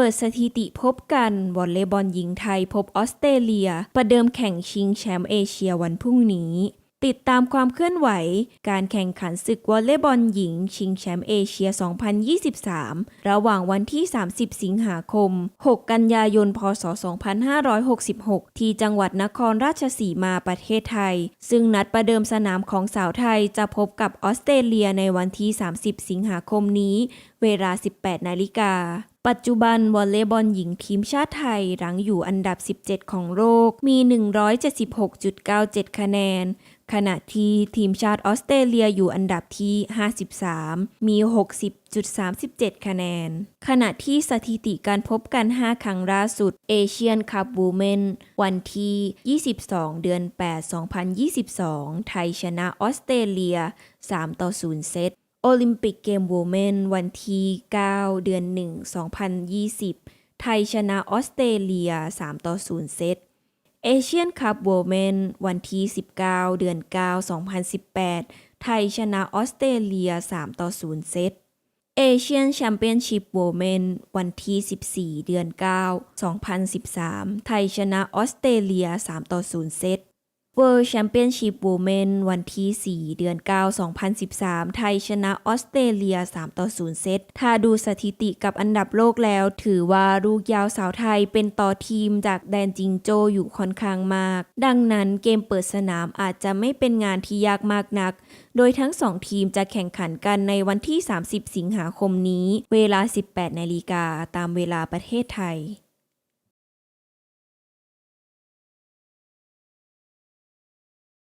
เปิดสถิติพบกันวอลเลย์บอลหญิงไทยพบออสเตรเลีย ประเดิมแข่งชิงแชมป์เอเชียวันพรุ่งนี้ ติดตามความเคลื่อนไหว การแข่งขันศึกวอลเลย์บอลหญิง ชิงแชมป์เอเชีย 2023 ระหว่างวันที่ 30 สิงหาคม 6 กันยายน พศ 2566 ที่จังหวัดนครราชสีมาประเทศไทย ซึ่งนัดประเดิมสนามของสาวไทยจะพบกับออสเตรเลียในวันที่ 30 สิงหาคมนี้ เวลา 18 นาฬิกาปัจจุบันวอลเลย์บอลหญิงทีมชาติไทย รั้งอยู่อันดับ 17 ของโลก มี 176.97 คะแนน ขณะที่ทีมชาติออสเตรเลียอยู่อันดับที่ 53 มี 60.37 คะแนน ขณะที่สถิติการพบกัน 5 ครั้งล่าสุดเอเชียนคัพวูแมนวันที่ 22 เดือน 8 2022 ไทยชนะออสเตรเลีย 3 ต่อ 0 เซต โอลิมปิกเกมวูแมนวันที่ 9 เดือน 1 2020 ไทยชนะออสเตรเลีย 3 ต่อ 0 เซต เอเชียนคัพโวเมนวันที่ 19 เดือน 9 2018 ไทยชนะออสเตรเลีย 3 ต่อ 0 เซตเอเชียนแชมเปี้ยนชิพโวเมนวันที่ 14 เดือน 9 2013 ไทยชนะออสเตรเลีย 3 ต่อ 0 เซต World Championship Women วันที่ 4 เดือน 9 2013 ไทยชนะออสเตรเลีย 3 ต่อ 0 เซต ถ้าดูสถิติกับอันดับโลกแล้ว ถือว่าลูกยาวสาวไทยเป็นต่อทีมจากแดนจิงโจอยู่ค่อนข้างมาก ดังนั้นเกมเปิดสนามอาจจะไม่เป็นงานที่ยากมากนัก โดยทั้ง 2 ทีมจะแข่งขันกันในวันที่ 30 สิงหาคมนี้ เวลา 18 นาฬิกาตามเวลาประเทศไทย